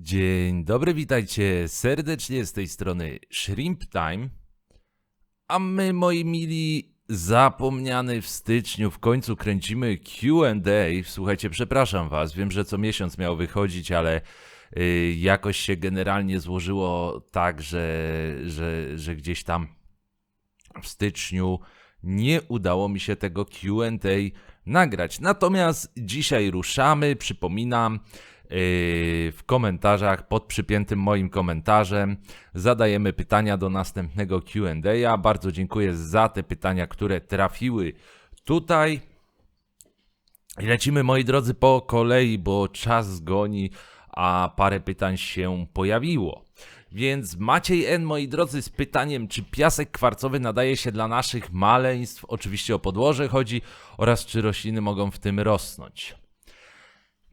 Dzień dobry, witajcie serdecznie z tej strony Shrimp Time. A my, moi mili, zapomniany w styczniu, w końcu kręcimy QA. Słuchajcie, przepraszam Was, wiem, że co miesiąc miał wychodzić, ale y, jakoś się generalnie złożyło tak, że, że, że gdzieś tam w styczniu nie udało mi się tego QA nagrać. Natomiast dzisiaj ruszamy, przypominam. Yy, W komentarzach pod przypiętym moim komentarzem zadajemy pytania do następnego QA. Bardzo dziękuję za te pytania, które trafiły tutaj. I lecimy, moi drodzy, po kolei, bo czas goni, a parę pytań się pojawiło. Więc Maciej N, moi drodzy, z pytaniem, czy piasek kwarcowy nadaje się dla naszych maleństw, oczywiście o podłoże chodzi, oraz czy rośliny mogą w tym rosnąć.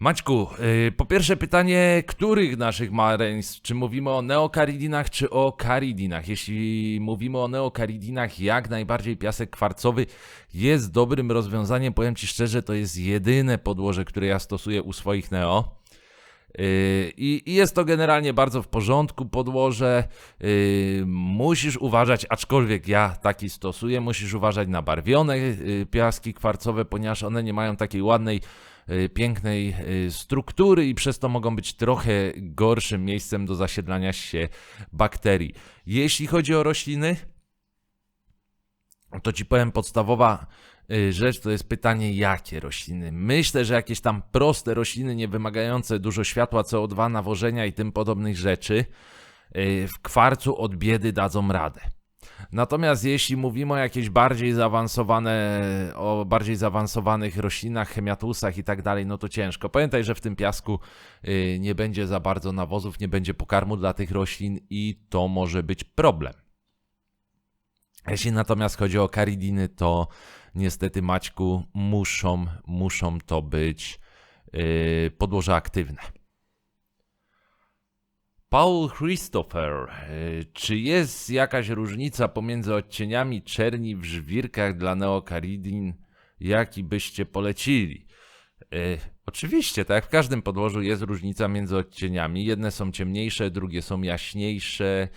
Maćku, yy, po pierwsze pytanie, których naszych maleństw? Czy mówimy o neokaridinach, czy o karidinach? Jeśli mówimy o neokaridinach, jak najbardziej piasek kwarcowy jest dobrym rozwiązaniem. Powiem Ci szczerze, to jest jedyne podłoże, które ja stosuję u swoich neo. Yy, I jest to generalnie bardzo w porządku podłoże. Yy, musisz uważać, aczkolwiek ja taki stosuję, musisz uważać na barwione piaski kwarcowe, ponieważ one nie mają takiej ładnej, pięknej yy, struktury i przez to mogą być trochę gorszym miejscem do zasiedlania się bakterii. Jeśli chodzi o rośliny, to ci powiem podstawowa y, rzecz to jest pytanie, jakie rośliny. Myślę, że jakieś tam proste rośliny, nie wymagające dużo światła, CO2, nawożenia i tym podobnych rzeczy, y, w kwarcu od biedy dadzą radę. Natomiast jeśli mówimy o jakichś bardziej zaawansowane, o bardziej zaawansowanych roślinach, chemiatusach i tak dalej, no to ciężko. Pamiętaj, że w tym piasku y, nie będzie za bardzo nawozów, nie będzie pokarmu dla tych roślin i to może być problem. Jeśli natomiast chodzi o karidiny, to niestety Maćku muszą, muszą to być yy, podłoża aktywne. Paul Christopher, yy, czy jest jakaś różnica pomiędzy odcieniami czerni w żwirkach dla neokaridin, jaki byście polecili? Yy, oczywiście, tak jak w każdym podłożu jest różnica między odcieniami. Jedne są ciemniejsze, drugie są jaśniejsze.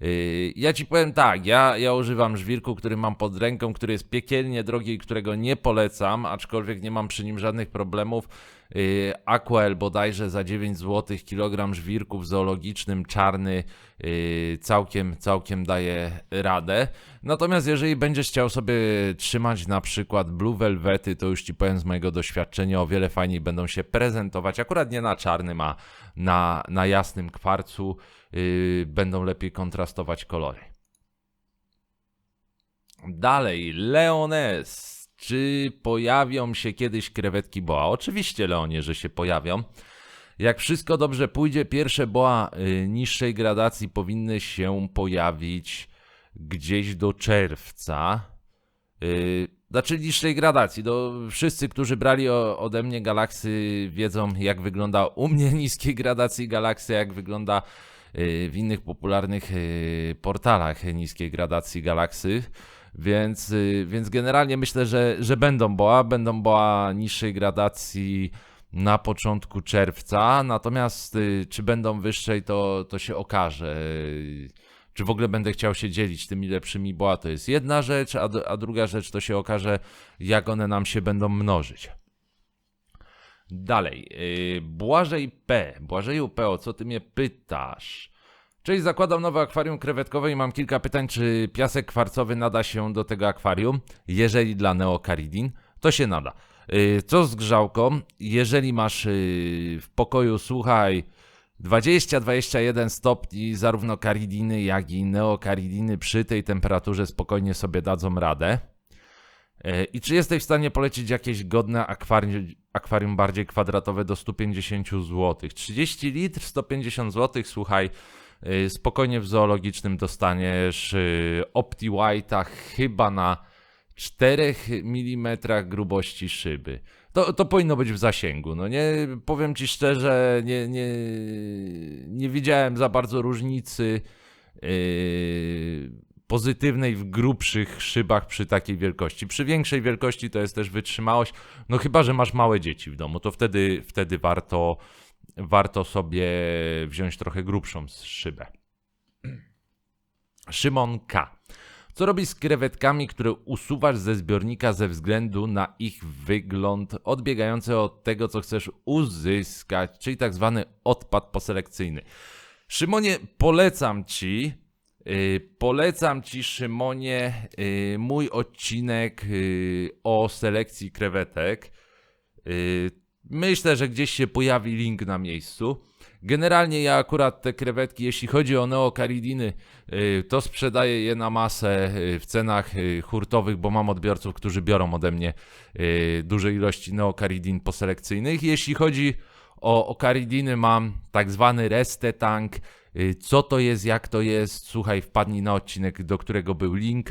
Yy, Ja ci powiem tak, ja, ja używam żwirku, który mam pod ręką, który jest piekielnie drogi i którego nie polecam, aczkolwiek nie mam przy nim żadnych problemów. Yy, Aquel bodajże za 9 zł kilogram żwirku w zoologicznym czarny yy, całkiem, całkiem daje radę. Natomiast jeżeli będziesz chciał sobie trzymać na przykład Blue Velvety, to już ci powiem z mojego doświadczenia o wiele fajniej będą się prezentować. Akurat nie na czarnym, a na, na jasnym kwarcu yy, będą lepiej kontrastować kolory. Dalej, Leones. Czy pojawią się kiedyś krewetki boa? Oczywiście, Leonie, że się pojawią. Jak wszystko dobrze pójdzie, pierwsze boa y, niższej gradacji powinny się pojawić gdzieś do czerwca. Y, znaczy niższej gradacji. Do, wszyscy, którzy brali ode mnie galaksy, wiedzą, jak wygląda u mnie niskiej gradacji galaksy, jak wygląda y, w innych popularnych portalach niskiej gradacji galaksy. Więc, y, więc generalnie myślę, że, że będą boa, będą boa niższej gradacji na początku czerwca, natomiast y, czy będą wyższej, to, to się okaże. Y, Czy w ogóle będę chciał się dzielić tymi lepszymi boa, to jest jedna rzecz, a, a druga rzecz to się okaże, jak one nam się będą mnożyć. Dalej, yy, Błażej P. Błażeju P, o co ty mnie pytasz? Cześć, zakładam nowe akwarium krewetkowe i mam kilka pytań, czy piasek kwarcowy nada się do tego akwarium? Jeżeli dla neokaridin, to się nada. Yy, co z grzałką? Jeżeli masz yy, w pokoju, słuchaj, 20-21 stopni, zarówno karidiny, jak i neokaridiny przy tej temperaturze spokojnie sobie dadzą radę. E, I czy jesteś w stanie polecić jakieś godne akwarium, akwarium bardziej kwadratowe do 150 zł? 30 litrów, 150 zł, słuchaj, y, spokojnie w zoologicznym dostaniesz y, Opti White'a chyba na 4 mm grubości szyby. To, to powinno być w zasięgu. No nie, powiem ci szczerze, nie, nie, nie widziałem za bardzo różnicy yy, pozytywnej w grubszych szybach przy takiej wielkości. Przy większej wielkości to jest też wytrzymałość. No chyba, że masz małe dzieci w domu, to wtedy, wtedy warto warto sobie wziąć trochę grubszą szybę. Szymon K. Co robisz z krewetkami, które usuwasz ze zbiornika ze względu na ich wygląd odbiegający od tego, co chcesz uzyskać, czyli tak zwany odpad poselekcyjny? Szymonie, polecam ci, yy, polecam ci, Szymonie, yy, mój odcinek yy, o selekcji krewetek. Myślę, że gdzieś się pojawi link na miejscu. Generalnie ja akurat te krewetki, jeśli chodzi o neokaridiny, yy, to sprzedaję je na masę yy, w cenach yy, hurtowych, bo mam odbiorców, którzy biorą ode mnie duże ilości neokaridin poselekcyjnych. Jeśli chodzi o okaridiny, mam tak zwany restetank. Co to jest, jak to jest? Słuchaj, wpadnij na odcinek, do którego był link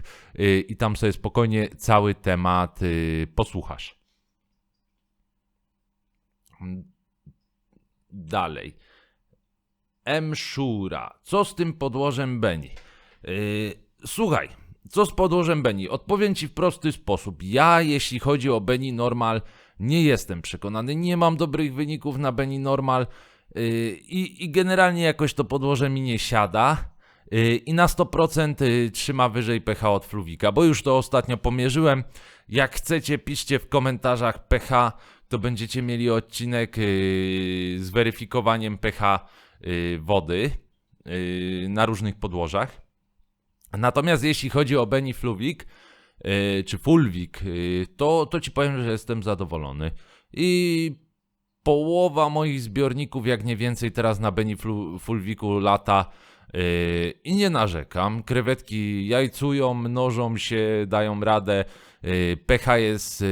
i tam sobie spokojnie cały temat posłuchasz. Dalej. M. Szura. Co z tym podłożem Beni? Yy, słuchaj, co z podłożem Beni? Odpowiem ci w prosty sposób. Ja, jeśli chodzi o Beni Normal, nie jestem przekonany. Nie mam dobrych wyników na Beni Normal yy, i, i generalnie jakoś to podłoże mi nie siada. Yy, I na 100% yy, trzyma wyżej pH od Fluwika, bo już to ostatnio pomierzyłem. Jak chcecie, piszcie w komentarzach pH, to będziecie mieli odcinek yy, z weryfikowaniem pH yy, wody yy, na różnych podłożach. Natomiast jeśli chodzi o Benifluwik czy Fulwik, to, to ci powiem, że jestem zadowolony. I połowa moich zbiorników, jak nie więcej, teraz na Benifulwiku lata. Yy, I nie narzekam. Krewetki jajcują, mnożą się, dają radę. Yy, pH jest yy,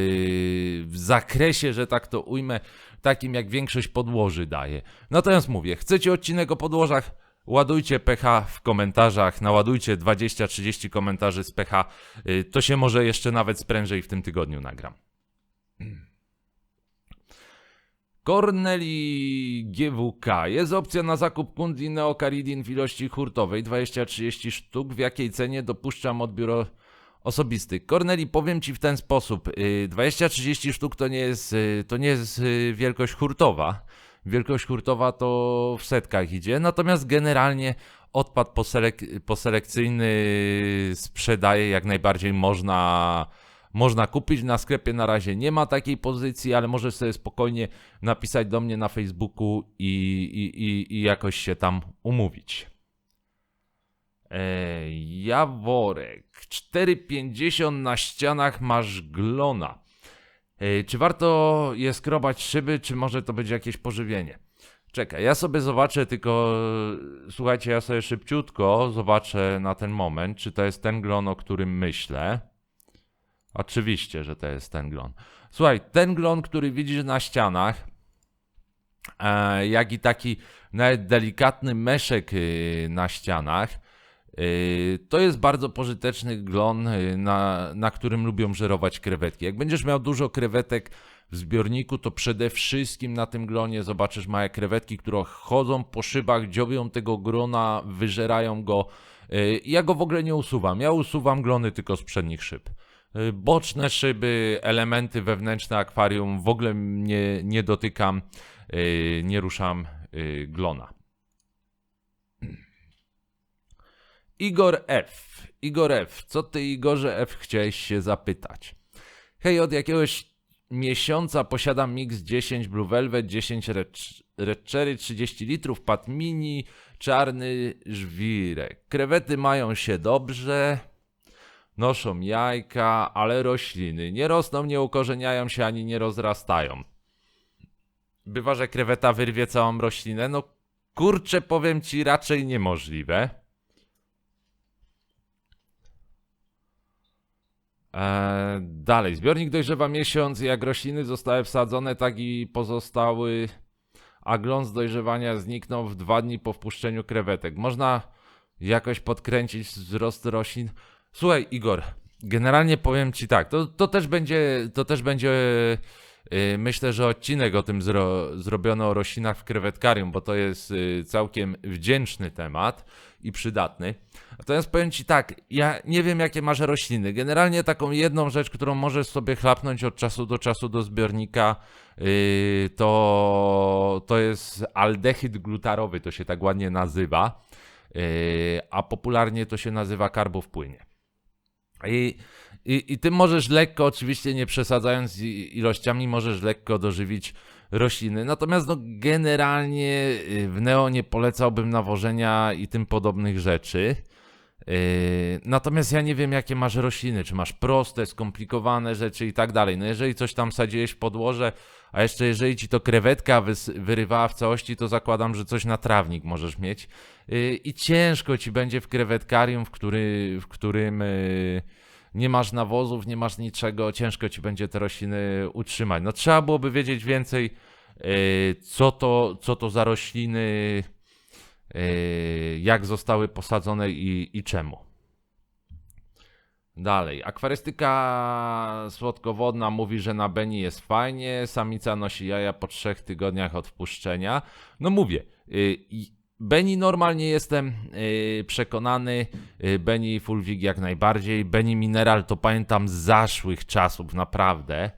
w zakresie, że tak to ujmę, takim jak większość podłoży daje. Natomiast mówię, chcecie odcinek o podłożach? Ładujcie pH w komentarzach, naładujcie 20-30 komentarzy z pH. To się może jeszcze nawet sprężej w tym tygodniu nagram. Corneli GWK. Jest opcja na zakup kundli Neocaridin w ilości hurtowej 20-30 sztuk. W jakiej cenie dopuszczam odbiór osobisty? Corneli, powiem Ci w ten sposób. y, 20-30 sztuk to nie jest, y, to nie jest y, wielkość hurtowa. Wielkość hurtowa to w setkach idzie. Natomiast generalnie odpad poselek- poselekcyjny sprzedaje jak najbardziej można można kupić. Na sklepie na razie nie ma takiej pozycji, ale możesz sobie spokojnie napisać do mnie na Facebooku i, i, i, i jakoś się tam umówić. Eee, Jaworek. 4,50 na ścianach masz glona. Eee, czy warto je skrobać szyby, czy może to będzie jakieś pożywienie? Czekaj, ja sobie zobaczę, tylko słuchajcie, ja sobie szybciutko zobaczę na ten moment, czy to jest ten glon, o którym myślę. Oczywiście, że to jest ten glon. Słuchaj, ten glon, który widzisz na ścianach, e, jak i taki nawet delikatny meszek y, na ścianach, y, to jest bardzo pożyteczny glon, y, na, na którym lubią żerować krewetki. Jak będziesz miał dużo krewetek w zbiorniku, to przede wszystkim na tym glonie zobaczysz małe krewetki, które chodzą po szybach, dziobią tego grona, wyżerają go. Ja go w ogóle nie usuwam. Ja usuwam glony tylko z przednich szyb. Y, Boczne szyby, elementy wewnętrzne akwarium w ogóle nie, nie dotykam, y, nie ruszam y, glona. Igor F. Igor F. Co ty, Igorze F, chciałeś się zapytać? Hej, od jakiegoś miesiąca posiadam Mix 10 Blue Velvet, 10 Red, Cherry, 30 litrów, Pat Mini, czarny żwirek. Krewety mają się dobrze, noszą jajka, ale rośliny nie rosną, nie ukorzeniają się ani nie rozrastają. Bywa, że kreweta wyrwie całą roślinę? No kurczę, powiem ci, raczej niemożliwe. Eee, dalej, zbiornik dojrzewa miesiąc, jak rośliny zostały wsadzone, tak i pozostały, a z dojrzewania zniknął w dwa dni po wpuszczeniu krewetek. Można jakoś podkręcić wzrost roślin? Słuchaj, Igor, generalnie powiem ci tak, to, to też będzie, to też będzie y, myślę, że odcinek o tym zro, zrobiono o roślinach w krewetkarium, bo to jest y, całkiem wdzięczny temat i przydatny. Natomiast powiem Ci tak, ja nie wiem jakie masz rośliny. Generalnie taką jedną rzecz, którą możesz sobie chlapnąć od czasu do czasu do zbiornika, yy, to, to jest aldehyd glutarowy, to się tak ładnie nazywa, yy, a popularnie to się nazywa karbo w płynie. I, i, I tym możesz lekko, oczywiście nie przesadzając ilościami, możesz lekko dożywić rośliny. Natomiast no, generalnie y, w Neo nie polecałbym nawożenia i tym podobnych rzeczy. Yy, natomiast ja nie wiem, jakie masz rośliny, czy masz proste, skomplikowane rzeczy i tak dalej. No jeżeli coś tam sadziłeś w podłoże, a jeszcze jeżeli ci to krewetka wyrywała w całości, to zakładam, że coś na trawnik możesz mieć. Yy, I ciężko ci będzie w krewetkarium, w, który, w którym yy, nie masz nawozów, nie masz niczego, ciężko ci będzie te rośliny utrzymać. No trzeba byłoby wiedzieć więcej, co to, co to za rośliny, jak zostały posadzone i, i czemu. Dalej. Akwarystyka słodkowodna mówi, że na Beni jest fajnie. Samica nosi jaja po trzech tygodniach od wpuszczenia. No mówię. I- Beni normalnie jestem yy, przekonany. Beni Fulwig jak najbardziej. Beni Mineral to pamiętam z zaszłych czasów, naprawdę.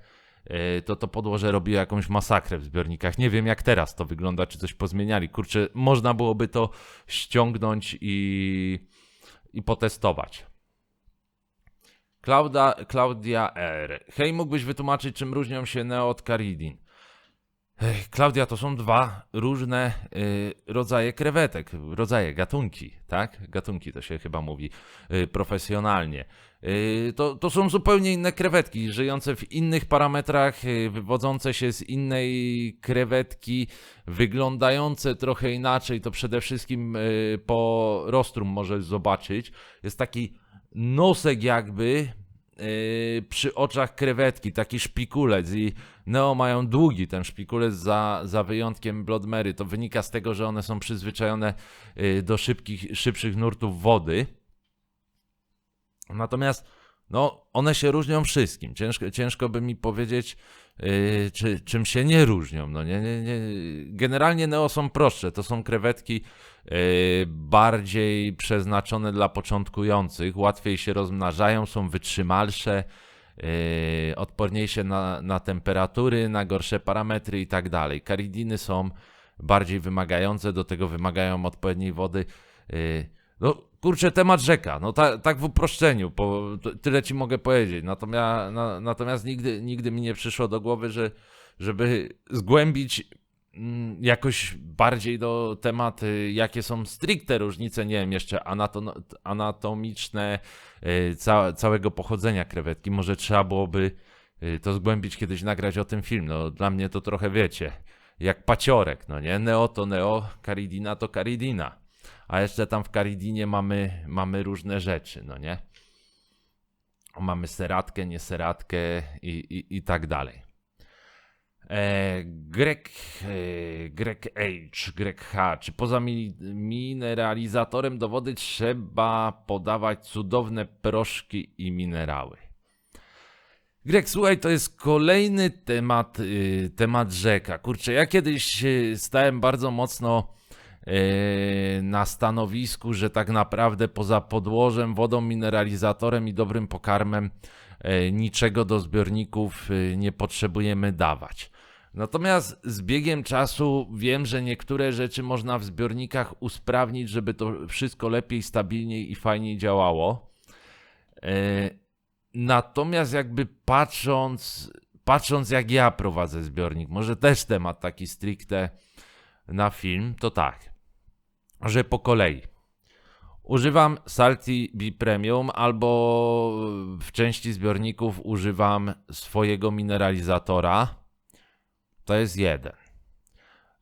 Yy, to to podłoże robiło jakąś masakrę w zbiornikach. Nie wiem jak teraz to wygląda, czy coś pozmieniali. Kurczę, można byłoby to ściągnąć i, i potestować. Klauda, Klaudia R. Hej, mógłbyś wytłumaczyć, czym różnią się Neo od Caridin? Klaudia, to są dwa różne y, rodzaje krewetek, rodzaje, gatunki, tak? Gatunki to się chyba mówi y, profesjonalnie. Y, to, to są zupełnie inne krewetki, żyjące w innych parametrach, y, wywodzące się z innej krewetki, wyglądające trochę inaczej. To przede wszystkim y, po rostrum możesz zobaczyć. Jest taki nosek jakby yy, przy oczach krewetki, taki szpikulec i Neo mają długi ten szpikulec za, za wyjątkiem Blood Mary. To wynika z tego, że one są przyzwyczajone yy, do szybkich, szybszych nurtów wody. Natomiast no, one się różnią wszystkim. Ciężko, ciężko by mi powiedzieć, yy, czy, czym się nie różnią. No, nie, nie, nie. Generalnie Neo są prostsze. To są krewetki yy, bardziej przeznaczone dla początkujących, łatwiej się rozmnażają, są wytrzymalsze, yy, odporniejsze na, na temperatury, na gorsze parametry i tak dalej. Karidiny są bardziej wymagające, do tego wymagają odpowiedniej wody. Yy, no, kurczę, temat rzeka, no ta, tak w uproszczeniu, po, tyle ci mogę powiedzieć. Natomiast, na, natomiast nigdy, nigdy mi nie przyszło do głowy, że żeby zgłębić mm, jakoś bardziej do tematy, jakie są stricte różnice, nie wiem, jeszcze anato- anatomiczne y, ca- całego pochodzenia krewetki. Może trzeba byłoby y, to zgłębić kiedyś, nagrać o tym film. No, dla mnie to trochę wiecie, jak paciorek, no nie? Neo to Neo, Caridina to Caridina. A jeszcze tam w Caridinie mamy, mamy różne rzeczy, no nie? Mamy seratkę, nieseratkę i, i, i tak dalej. E, Grek, e, Grek H, Grek H. Czy poza mi, mineralizatorem do wody trzeba podawać cudowne proszki i minerały? Grek, słuchaj, to jest kolejny temat, y, temat rzeka. Kurczę, ja kiedyś y, stałem bardzo mocno na stanowisku, że tak naprawdę poza podłożem, wodą, mineralizatorem i dobrym pokarmem y, niczego do zbiorników y, nie potrzebujemy dawać. Natomiast z biegiem czasu wiem, że niektóre rzeczy można w zbiornikach usprawnić, żeby to wszystko lepiej, stabilniej i fajniej działało. Y, Natomiast jakby patrząc, patrząc jak ja prowadzę zbiornik, może też temat taki stricte na film, to tak, że po kolei. Używam Salty B Premium albo w części zbiorników używam swojego mineralizatora. To jest jeden.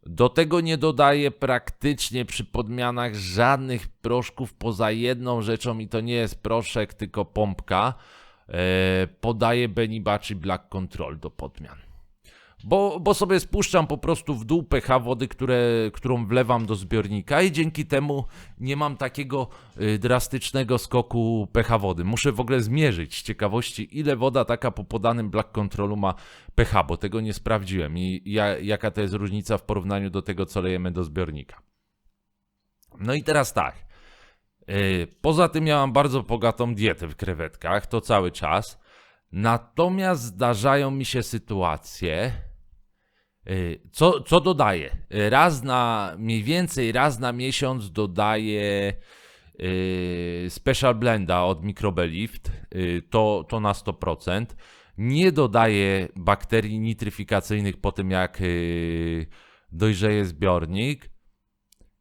Do tego nie dodaję praktycznie przy podmianach żadnych proszków poza jedną rzeczą i to nie jest proszek, tylko pompka. E, podaję Benibachi Black Control do podmian. Bo, bo sobie spuszczam po prostu w dół pH wody, które, którą wlewam do zbiornika i dzięki temu nie mam takiego y, drastycznego skoku pH wody. Muszę w ogóle zmierzyć z ciekawości, ile woda taka po podanym Black Controlu ma pH, bo tego nie sprawdziłem i ja, jaka to jest różnica w porównaniu do tego, co lejemy do zbiornika. No i teraz tak. Yy, Poza tym miałam bardzo bogatą dietę w krewetkach, to cały czas. Natomiast zdarzają mi się sytuacje, co, co dodaję? Raz na, mniej więcej raz na miesiąc dodaję yy, Special Blenda od Microbelift, yy, to, to na 100%. Nie dodaję bakterii nitryfikacyjnych po tym jak dojrzeje zbiornik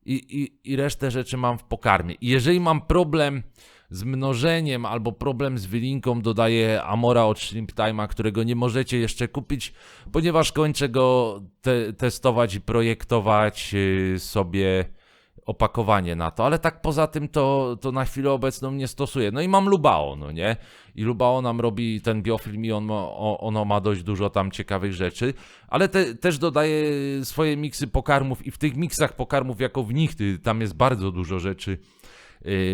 i, i, i resztę rzeczy mam w pokarmie. Jeżeli mam problem z mnożeniem albo problem z wylinką, dodaję Amora od Shrimp Time'a, którego nie możecie jeszcze kupić, ponieważ kończę go te, testować i projektować yy, sobie opakowanie na to, ale tak poza tym to, to na chwilę obecną nie stosuję. No i mam Lubao, no nie? I Lubao nam robi ten biofilm i on ma, ono ma dość dużo tam ciekawych rzeczy, ale te, też dodaję swoje miksy pokarmów i w tych miksach pokarmów jako w nich, tam jest bardzo dużo rzeczy y,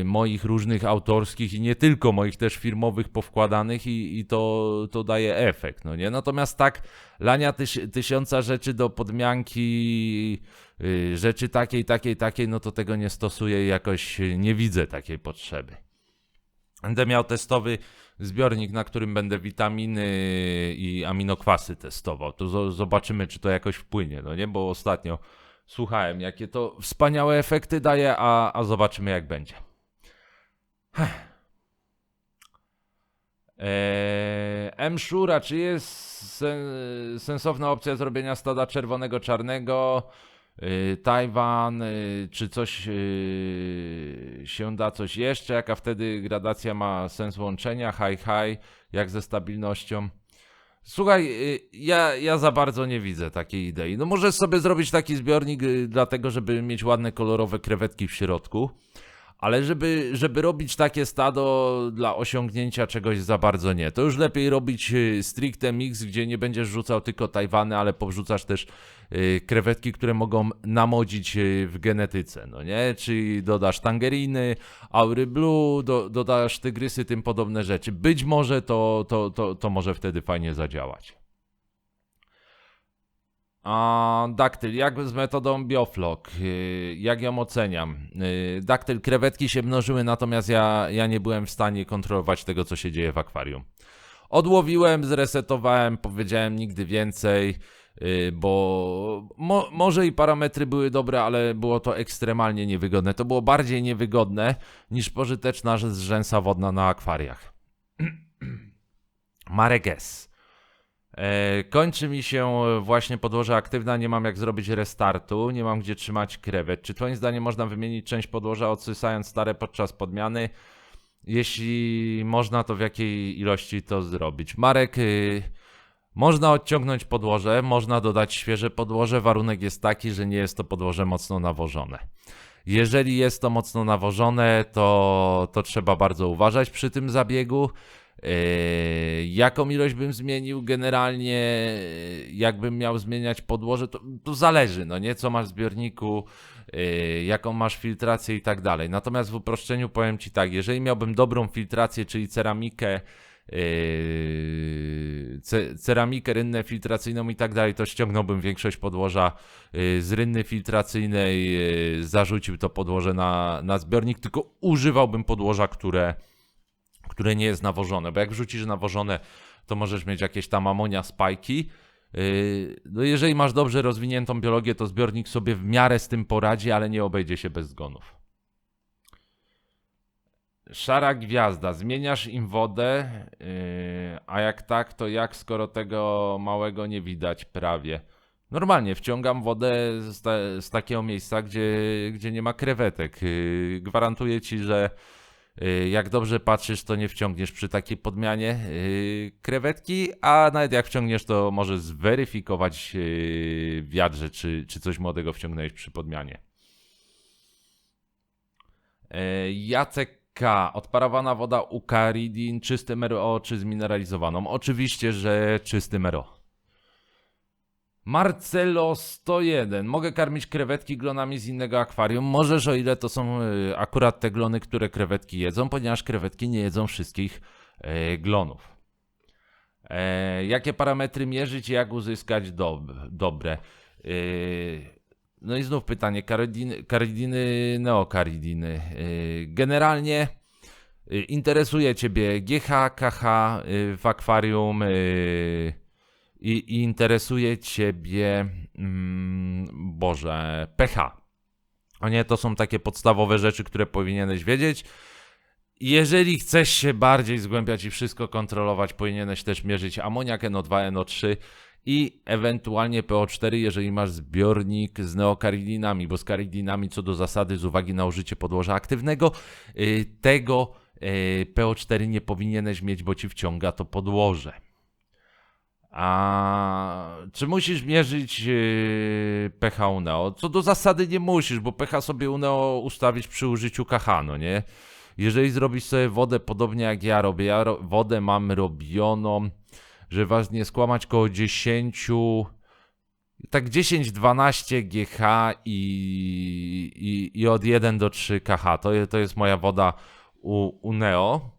moich różnych autorskich i nie tylko moich też firmowych powkładanych i, i to, to daje efekt, no nie? Natomiast tak, lania tyś, tysiąca rzeczy do podmianki, y, rzeczy takiej, takiej, takiej, no to tego nie stosuję i jakoś y, nie widzę takiej potrzeby. Będę miał testowy zbiornik, na którym będę witaminy i aminokwasy testował. To zo- zobaczymy, czy to jakoś wpłynie, no nie? Bo ostatnio słuchałem, jakie to wspaniałe efekty daje, a, a zobaczymy, jak będzie. Eee, M-Shura, czy jest sen, sensowna opcja zrobienia stada czerwonego, czarnego? Yy, Tajwan, yy, czy coś yy, się da coś jeszcze? Jaka wtedy gradacja ma sens łączenia? High, high, jak ze stabilnością? Słuchaj, yy, ja, ja za bardzo nie widzę takiej idei. No możesz sobie zrobić taki zbiornik yy, dlatego, żeby mieć ładne kolorowe krewetki w środku. Ale żeby, żeby robić takie stado dla osiągnięcia czegoś za bardzo nie. To już lepiej robić y, stricte mix, gdzie nie będziesz rzucał tylko tajwany, ale powrzucasz też y, krewetki, które mogą namodzić y, w genetyce, no nie? Czyli dodasz tangeriny, aury blue, do, dodasz tygrysy, tym podobne rzeczy. Być może to, to, to, to może wtedy fajnie zadziałać. A daktyl, jak z metodą Bioflok? Yy, Jak ją oceniam? Yy, Daktyl, krewetki się mnożyły, natomiast ja, ja nie byłem w stanie kontrolować tego, co się dzieje w akwarium. Odłowiłem, zresetowałem, powiedziałem nigdy więcej, yy, bo mo, może i parametry były dobre, ale było to ekstremalnie niewygodne. To było bardziej niewygodne niż pożyteczna zrzęsa wodna na akwariach. Marek S. E, kończy mi się właśnie podłoże aktywna, nie mam jak zrobić restartu, nie mam gdzie trzymać krewet. Czy twoim zdaniem można wymienić część podłoża odsysając stare podczas podmiany? Jeśli można, to w jakiej ilości to zrobić? Marek, y, można odciągnąć podłoże, można dodać świeże podłoże. Warunek jest taki, że nie jest to podłoże mocno nawożone. Jeżeli jest to mocno nawożone, to, to trzeba bardzo uważać przy tym zabiegu. Yy, jaką ilość bym zmienił? Generalnie, yy, jakbym miał zmieniać podłoże, to, to zależy, no nie, co masz w zbiorniku, yy, jaką masz filtrację i tak dalej. Natomiast w uproszczeniu powiem Ci tak, jeżeli miałbym dobrą filtrację, czyli ceramikę, ce, ceramikę, rynnę filtracyjną i tak dalej, to ściągnąłbym większość podłoża z rynny filtracyjnej, zarzucił to podłoże na, na zbiornik, tylko używałbym podłoża, które które nie jest nawożone, bo jak wrzucisz nawożone, to możesz mieć jakieś tam amonia, spajki. Yy, No jeżeli masz dobrze rozwiniętą biologię, to zbiornik sobie w miarę z tym poradzi, ale nie obejdzie się bez zgonów. Szara gwiazda, zmieniasz im wodę, yy, a jak tak, to jak, skoro tego małego nie widać prawie? Normalnie wciągam wodę z, ta, z takiego miejsca, gdzie, gdzie nie ma krewetek. Yy, Gwarantuję ci, że jak dobrze patrzysz, to nie wciągniesz przy takiej podmianie yy, krewetki, a nawet jak wciągniesz, to możesz zweryfikować yy, w wiadrze, czy, czy coś młodego wciągnąłeś przy podmianie. Jacek K. Odparowana woda Ukaridin, czysty MRO czy zmineralizowaną? Oczywiście, że czysty MRO. Marcelo 101. Mogę karmić krewetki glonami z innego akwarium? Możesz, o ile to są y, akurat te glony, które krewetki jedzą, ponieważ krewetki nie jedzą wszystkich y, glonów. E, jakie parametry mierzyć i jak uzyskać dob dobre? No i znów pytanie, karydiny, karydiny neokarydiny. Y, generalnie interesuje Ciebie GH, KH w akwarium i, i interesuje Ciebie, mm, Boże, pH. O nie, to są takie podstawowe rzeczy, które powinieneś wiedzieć. Jeżeli chcesz się bardziej zgłębiać i wszystko kontrolować, powinieneś też mierzyć amoniak NO2, NO3 i ewentualnie PO4, jeżeli masz zbiornik z neokarydinami, bo z karydinami co do zasady z uwagi na użycie podłoża aktywnego, y, tego y, PO4 nie powinieneś mieć, bo ci wciąga to podłoże. A czy musisz mierzyć yy, pH UNEO? Co do zasady nie musisz, bo pH sobie UNEO ustawić przy użyciu KH, no nie? Jeżeli zrobisz sobie wodę podobnie jak ja robię, ja ro wodę mam robioną, że was nie skłamać, koło 10, tak 10-12 GH i, i, i od 1 do 3 KH. To, to jest moja woda u, u Neo.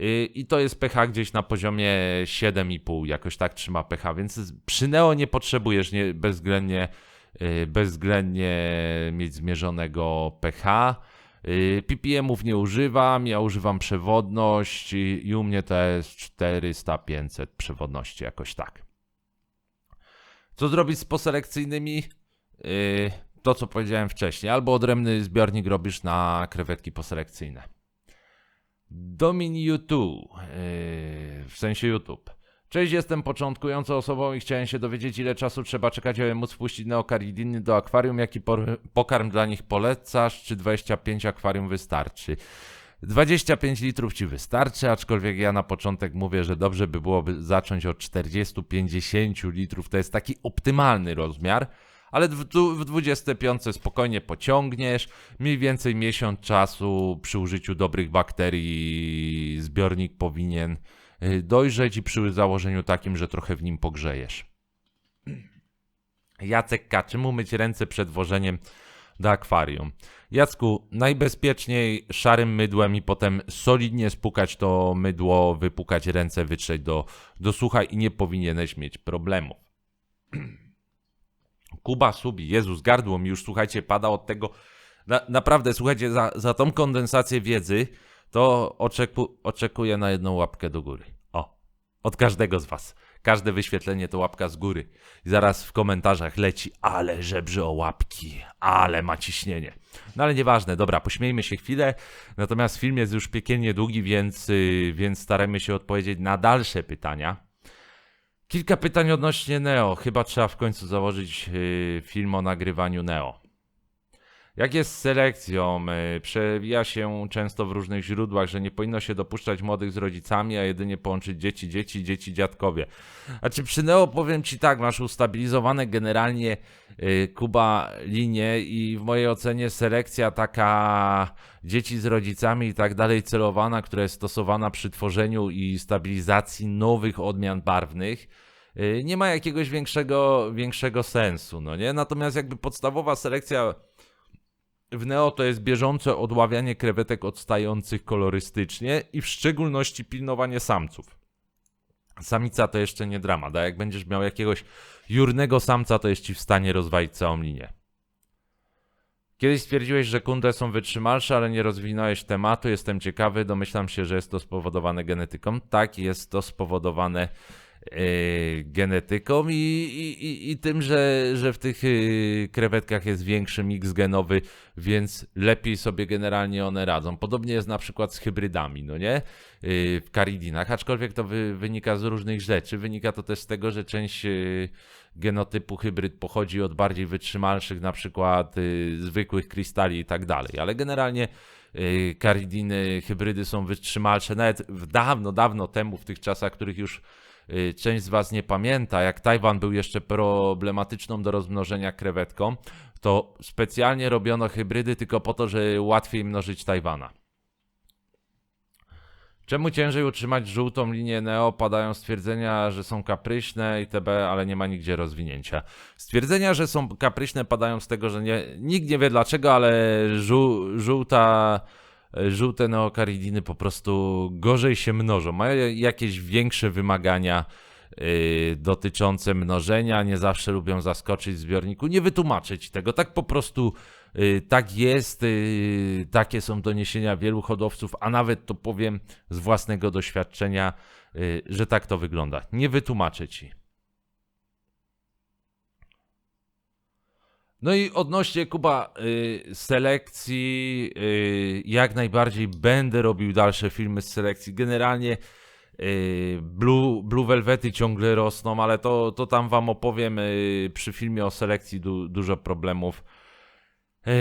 Y, I to jest pH gdzieś na poziomie 7,5, jakoś tak trzyma pH, więc przy Neo nie potrzebujesz nie, bezwzględnie, y, bezwzględnie mieć zmierzonego pH. Y, PPM-ów nie używam, ja używam przewodność i, u mnie to jest 400-500 przewodności, jakoś tak. Co zrobić z poselekcyjnymi? To, co powiedziałem wcześniej, albo odrębny zbiornik robisz na krewetki poselekcyjne. Domin YouTube, yy, w sensie YouTube. Cześć, jestem początkującą osobą i chciałem się dowiedzieć, ile czasu trzeba czekać, aby móc wpuścić neokaridiny do akwarium, jaki pokarm dla nich polecasz, czy 25 akwarium wystarczy. 25 litrów ci wystarczy, aczkolwiek ja na początek mówię, że dobrze by byłoby zacząć od 40-50 litrów, to jest taki optymalny rozmiar, ale w, w 25 spokojnie pociągniesz, mniej więcej miesiąc czasu przy użyciu dobrych bakterii zbiornik powinien y, dojrzeć i przy założeniu takim, że trochę w nim pogrzejesz. Jacek K. Czym umyć ręce przed włożeniem do akwarium? Jacku, najbezpieczniej szarym mydłem i potem solidnie spukać to mydło, wypukać ręce, wytrzeć do, do sucha i nie powinieneś mieć problemów. Kuba Subi, Jezus, gardło mi już, słuchajcie, pada od tego. Na, naprawdę, słuchajcie, za, za tą kondensację wiedzy to oczeku, oczekuję na jedną łapkę do góry. O, od każdego z was. Każde wyświetlenie to łapka z góry. I zaraz w komentarzach leci, ale żebrzy o łapki, ale ma ciśnienie. No ale nieważne, dobra, pośmiejmy się chwilę. Natomiast film jest już piekielnie długi, więc, yy, więc staramy się odpowiedzieć na dalsze pytania. Kilka pytań odnośnie Neo. Chyba trzeba w końcu założyć yy, film o nagrywaniu Neo. Jak jest z selekcją? Yy, Przewija się często w różnych źródłach, że nie powinno się dopuszczać młodych z rodzicami, a jedynie połączyć dzieci, dzieci, dzieci, dziadkowie. A czy Neo powiem ci tak, masz ustabilizowane generalnie yy, Kuba linię i w mojej ocenie selekcja taka dzieci z rodzicami i tak dalej celowana, która jest stosowana przy tworzeniu i stabilizacji nowych odmian barwnych, yy, nie ma jakiegoś większego, większego sensu, no nie? Natomiast jakby podstawowa selekcja w Neo to jest bieżące odławianie krewetek odstających kolorystycznie i w szczególności pilnowanie samców. Samica to jeszcze nie dramat, a jak będziesz miał jakiegoś jurnego samca, to jest ci w stanie rozwalić całą linię. Kiedyś stwierdziłeś, że kunde są wytrzymalsze, ale nie rozwinąłeś tematu. Jestem ciekawy, domyślam się, że jest to spowodowane genetyką. Tak, jest to spowodowane genetyką i, i, i, tym, że, że w tych yy, krewetkach jest większy miks genowy, więc lepiej sobie generalnie one radzą. Podobnie jest na przykład z hybrydami, no nie? Yy, w karidinach, aczkolwiek to wy, wynika z różnych rzeczy. Wynika to też z tego, że część genotypu hybryd pochodzi od bardziej wytrzymalszych, na przykład zwykłych krystali i tak dalej, ale generalnie karidiny, hybrydy są wytrzymalsze. Nawet w dawno, dawno temu, w tych czasach, których już część z Was nie pamięta, jak Tajwan był jeszcze problematyczną do rozmnożenia krewetką, to specjalnie robiono hybrydy tylko po to, żeby łatwiej mnożyć Tajwana. Czemu ciężej utrzymać żółtą linię Neo? Padają stwierdzenia, że są kapryśne itb., ale nie ma nigdzie rozwinięcia. Stwierdzenia, że są kapryśne padają z tego, że nie, nikt nie wie dlaczego, ale żół, żółta, żółte neokaridiny po prostu gorzej się mnożą. Mają jakieś większe wymagania yy, dotyczące mnożenia, nie zawsze lubią zaskoczyć w zbiorniku. Nie wytłumaczę ci tego, tak po prostu yy, tak jest, yy, takie są doniesienia wielu hodowców, a nawet to powiem z własnego doświadczenia, że tak to wygląda. Nie wytłumaczę ci. No i odnośnie Kuba y, selekcji, y, jak najbardziej będę robił dalsze filmy z selekcji. Generalnie y, Blue, Blue Velvety ciągle rosną, ale to, to tam wam opowiem y, przy filmie o selekcji du, dużo problemów.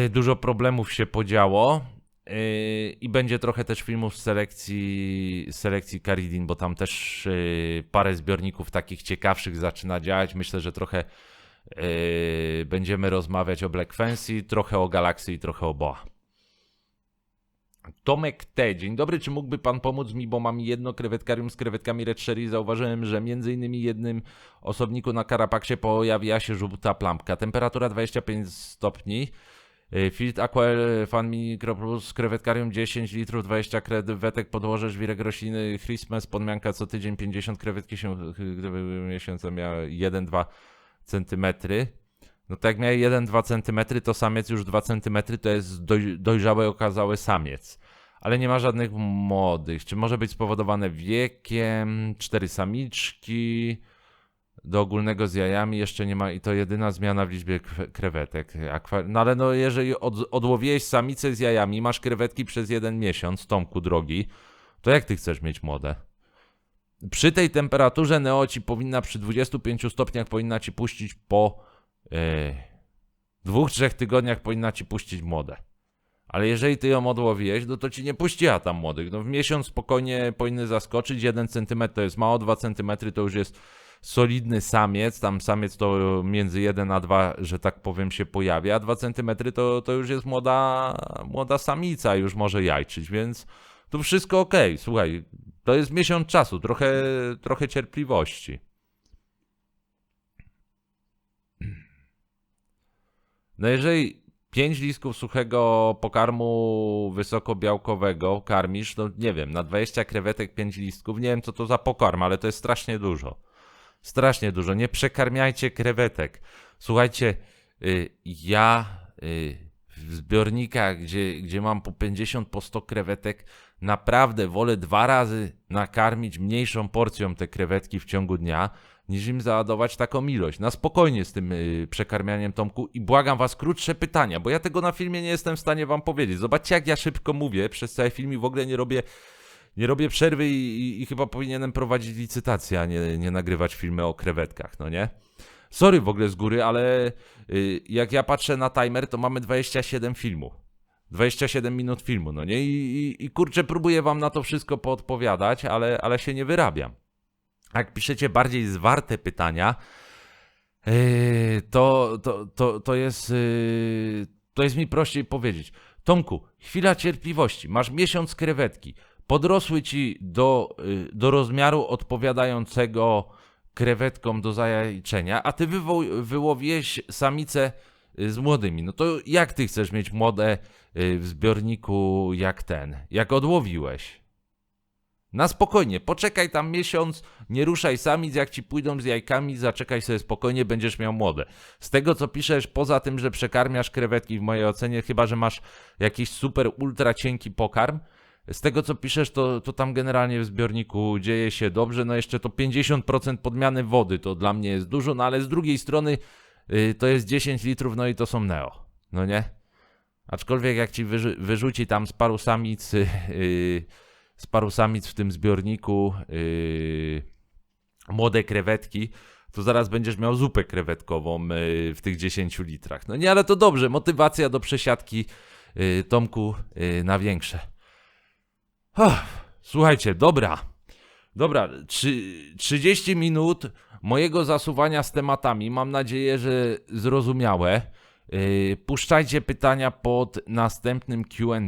y, Dużo problemów się podziało. y, I będzie trochę też filmów z selekcji, z selekcji Caridin, bo tam też y, parę zbiorników takich ciekawszych zaczyna działać. Myślę, że trochę Yy, będziemy rozmawiać o Black Fancy, trochę o Galaxy i trochę o Boa. Tomek T. Dzień dobry, czy mógłby pan pomóc mi, bo mam jedno krewetkarium z krewetkami Red Sherry. Zauważyłem, że między innymi jednym osobniku na karapaksie pojawia się żółta plampka. Temperatura 25 stopni. Yy, Filt Aqua Fan Micro Plus, krewetkarium 10 litrów, 20 krewetek, podłoże, żwirek rośliny, Christmas, podmianka co tydzień, 50 krewetki się, gdyby miesiąca miała 1-2 centymetry. No tak jak miał 1-2 centymetry, to samiec już 2 centymetry to jest doj, dojrzały, okazały samiec. Ale nie ma żadnych młodych. Czy może być spowodowane wiekiem? Cztery samiczki. Do ogólnego z jajami jeszcze nie ma i to jedyna zmiana w liczbie krewetek. No ale no jeżeli od, odłowiłeś samicę z jajami, masz krewetki przez jeden miesiąc, Tomku drogi, to jak ty chcesz mieć młode? Przy tej temperaturze Neo ci powinna przy 25 stopniach powinna ci puścić po e, dwóch, trzech tygodniach powinna ci puścić młode. Ale jeżeli ty ją odłowiłeś, no to ci nie puściła tam młodych. No w miesiąc spokojnie powinny zaskoczyć. 1 cm to jest mało, 2 cm to już jest solidny samiec. Tam samiec to między 1 a 2, że tak powiem, się pojawia. A 2 cm to, to już jest młoda, młoda samica, już może jajczyć, więc tu wszystko ok. Słuchaj, to jest miesiąc czasu, trochę, trochę cierpliwości. No jeżeli 5 listków suchego pokarmu wysokobiałkowego karmisz, no nie wiem, na 20 krewetek 5 listków, nie wiem co to za pokarm, ale to jest strasznie dużo. Strasznie dużo. Nie przekarmiajcie krewetek. Słuchajcie, y, ja y, w zbiornikach, gdzie, gdzie mam po 50, po 100 krewetek, naprawdę wolę dwa razy nakarmić mniejszą porcją te krewetki w ciągu dnia, niż im załadować taką ilość. Na spokojnie z tym y, przekarmianiem Tomku i błagam was krótsze pytania, bo ja tego na filmie nie jestem w stanie wam powiedzieć. Zobaczcie jak ja szybko mówię, przez cały film i w ogóle nie robię nie robię przerwy i, i, i chyba powinienem prowadzić licytację, a nie, nie nagrywać filmy o krewetkach, no nie? Sorry w ogóle z góry, ale y, jak ja patrzę na timer, to mamy 27 filmu. 27 minut filmu, no nie? I, i, i kurczę, próbuję wam na to wszystko poodpowiadać, ale, ale się nie wyrabiam. Jak piszecie bardziej zwarte pytania, yy, to, to, to, to, jest, yy, to jest mi prościej powiedzieć. Tomku, chwila cierpliwości. Masz miesiąc krewetki. Podrosły ci do, do rozmiaru odpowiadającego krewetkom do zajajczenia, a ty wywo- wyłowiłeś samicę y, z młodymi. No to jak ty chcesz mieć młode y, w zbiorniku jak ten? Jak odłowiłeś? Na spokojnie, poczekaj tam miesiąc, nie ruszaj samic, jak ci pójdą z jajkami, zaczekaj sobie spokojnie, będziesz miał młode. Z tego co piszesz, poza tym, że przekarmiasz krewetki w mojej ocenie, chyba że masz jakiś super ultra cienki pokarm, z tego co piszesz, to, to tam generalnie w zbiorniku dzieje się dobrze, no jeszcze to 50% podmiany wody, to dla mnie jest dużo, no ale z drugiej strony y, to jest 10 litrów, no i to są neo, no nie? Aczkolwiek jak ci wyrzu- wyrzuci tam z paru samic, y, y, z paru samic w tym zbiorniku y, młode krewetki, to zaraz będziesz miał zupę krewetkową y, w tych 10 litrach. No nie, ale to dobrze, motywacja do przesiadki y, Tomku na większe. Słuchajcie, dobra. Dobra, trzy, 30 minut mojego zasuwania z tematami. Mam nadzieję, że zrozumiałe. Yy, Puszczajcie pytania pod następnym QA.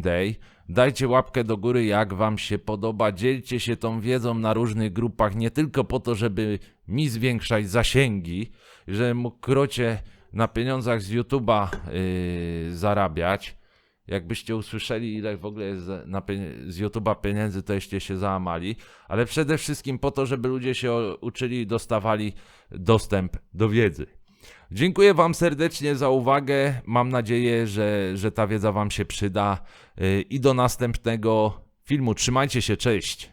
Dajcie łapkę do góry, jak Wam się podoba. Dzielcie się tą wiedzą na różnych grupach, nie tylko po to, żeby mi zwiększać zasięgi, żeby mógł krocie na pieniądzach z YouTube'a yy, zarabiać. Jakbyście usłyszeli, ile w ogóle jest z YouTube'a pieniędzy, to jeście się załamali. Ale przede wszystkim po to, żeby ludzie się uczyli i dostawali dostęp do wiedzy. Dziękuję Wam serdecznie za uwagę. Mam nadzieję, że, że ta wiedza Wam się przyda. Yy, I do następnego filmu. Trzymajcie się, cześć.